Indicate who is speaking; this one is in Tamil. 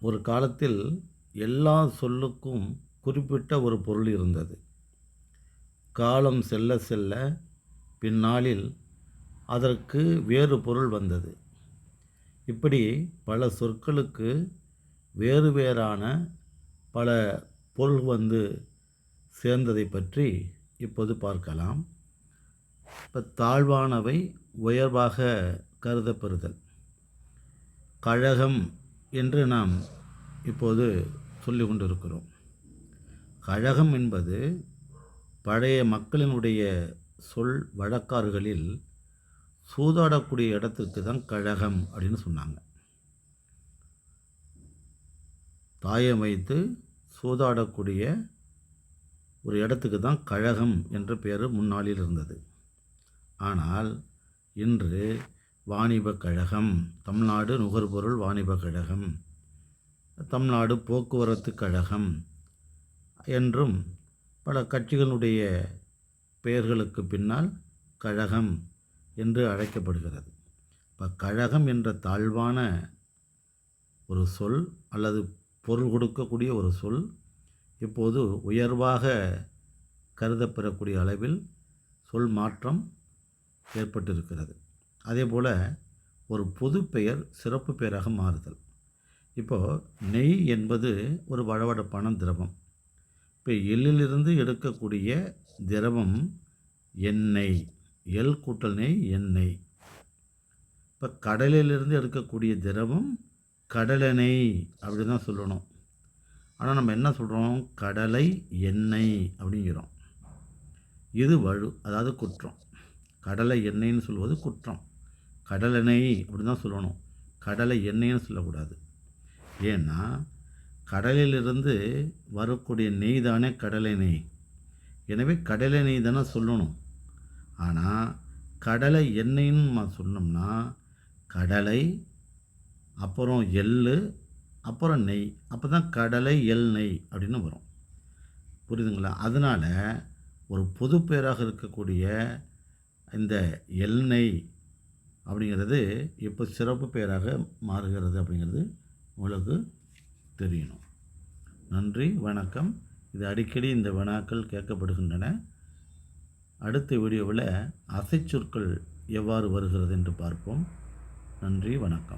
Speaker 1: ஒரு காலத்தில் எல்லா சொல்லுக்கும் குறிப்பிட்ட ஒரு பொருள் இருந்தது. காலம் செல்ல செல்ல பின்னாளில் அதற்கு வேறு பொருள் வந்தது. இப்படி பல சொற்களுக்கு வேறு வேறான பல பொருள் வந்து சேர்ந்ததை பற்றி இப்போது பார்க்கலாம். இப்போ தாழ்வானவை உயர்வாக கருதப்பெறுதல் கழகம் என்று நாம் இப்போது சொல்லி கொண்டிருக்கிறோம். கழகம் என்பது பழைய மக்களினுடைய சொல் வழக்காறுகளில் சூதாடக்கூடிய இடத்துக்கு தான் கழகம் அப்படின்னு சொன்னாங்க. தாயம் வைத்து சூதாடக்கூடிய ஒரு இடத்துக்கு தான் கழகம் என்ற பெயர் முன்னாளில் இருந்தது. ஆனால் இன்று வாணிப கழகம் தமிழ்நாடு நுகர்பொருள் வாணிபக் கழகம் தமிழ்நாடு போக்குவரத்து கழகம் என்றும் பல கட்சிகளுடைய பெயர்களுக்கு பின்னால் கழகம் என்று அழைக்கப்படுகிறது. இப்போ கழகம் என்ற தாழ்வான ஒரு சொல் அல்லது பொருள் கொடுக்கக்கூடிய ஒரு சொல் இப்போது உயர்வாக கருதப்பெறக்கூடிய அளவில் சொல் மாற்றம் ஏற்பட்டிருக்கிறது. அதே போல் ஒரு பொது பெயர் சிறப்பு பெயராக மாறுதல். இப்போது நெய் என்பது ஒரு வழவழப்பான திரவம். இப்போ எள்ளிலிருந்து எடுக்கக்கூடிய திரவம் எண்ணெய் எல் கூட்டல் நெய் எண்ணெய். இப்போ கடலிலிருந்து எடுக்கக்கூடிய திரவம் கடலெண்ணெய் அப்படி தான் சொல்லணும். ஆனால் நம்ம என்ன சொல்கிறோம் கடலை எண்ணெய் அப்படிங்கிறோம். இது வழு அதாவது குற்றம். கடலை எண்ணெய்ன்னு சொல்வது குற்றம். கடலெண்ணெய் அப்படின்னு தான் சொல்லணும். கடலை எண்ணெய்னு சொல்லக்கூடாது. ஏன்னா கடலிலிருந்து வரக்கூடிய நெய் தானே கடலை நெய் எனவே கடலை நெய் தானே சொல்லணும். ஆனால் கடலை எண்ணெய்ன்னு சொன்னோம்னா கடலை அப்புறம் எள் அப்புறம் நெய் அப்போ தான் கடலை எள் நெய் அப்படின்னு வரும். புரியுதுங்களா? அதனால் ஒரு பொது பெயராக இருக்கக்கூடிய இந்த எண்ணெய் அப்படிங்கிறது இப்போ சிறப்பு பெயராக மாறுகிறது அப்படிங்கிறது உங்களுக்கு தெரியணும். நன்றி வணக்கம். இது அடிக்கடி இந்த வினாக்கள் கேட்கப்படுகின்றன. அடுத்த வீடியோவில் அசைச்சொற்கள் எவ்வாறு வருகிறது என்று பார்ப்போம். நன்றி வணக்கம்.